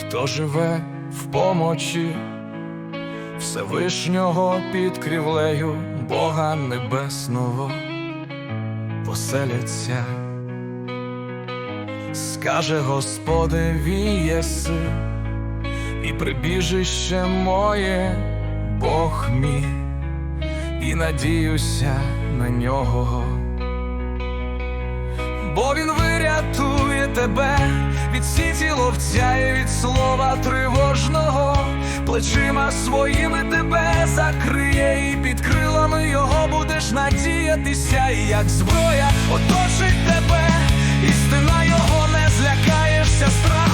хто живе в помочі, Всевишнього під крівлею Бога Небесного поселяться, скаже Господеві єси, і прибіжище моє, Бог мій, і надіюся на нього. Бо він вирятує тебе від сіті ловця і від слова тривожного, плечима своїми тебе закриє, і під крилами його будеш надіятися, і як зброя оточить тебе, і стена його не злякаєшся страху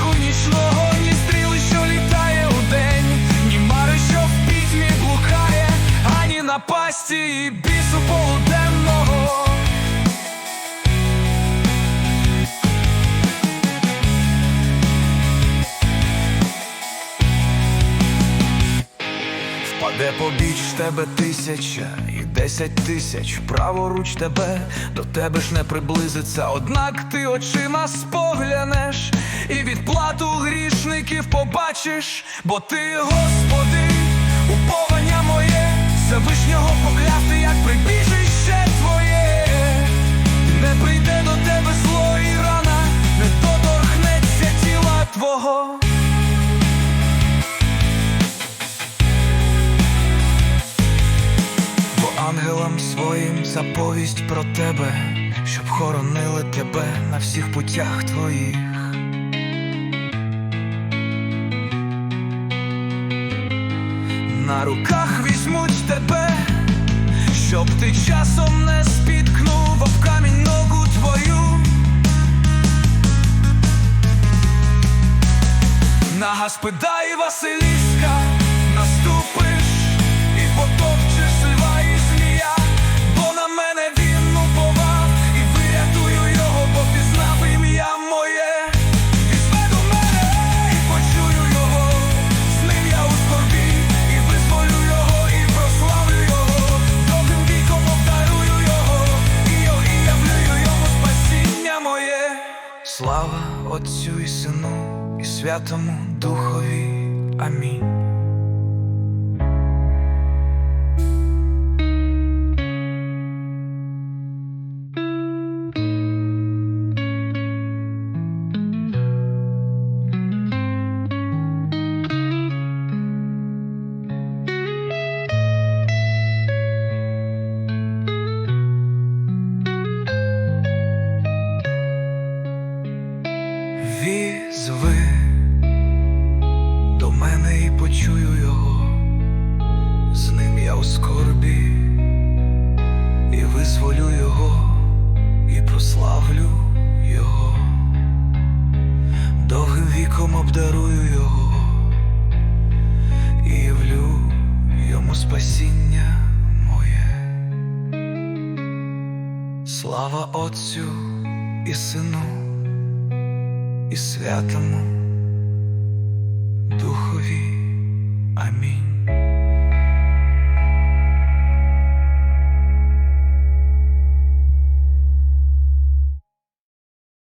Впаде побіч тебе тисяча і десять тисяч, праворуч тебе, до тебе ж не приблизиться, однак ти очима споглянеш, і відплату грішників побачиш, бо ти, Господи, уповання моє, Всевишнього поклясти, як прибіжище заповість про тебе, щоб хоронили тебе на всіх путях твоїх. На руках візьмуть тебе, щоб ти часом не спіткнув об камінь ногу твою. На Гаспеда і Василіска Отцю і Сину, і Святому Духові. Амінь. Візви до мене і почую його, з ним я у скорбі, і визволю його, і прославлю його, довгим віком обдарую його, і явлю йому спасіння моє. Слава Отцю і Сину і Святому Духові. Амінь.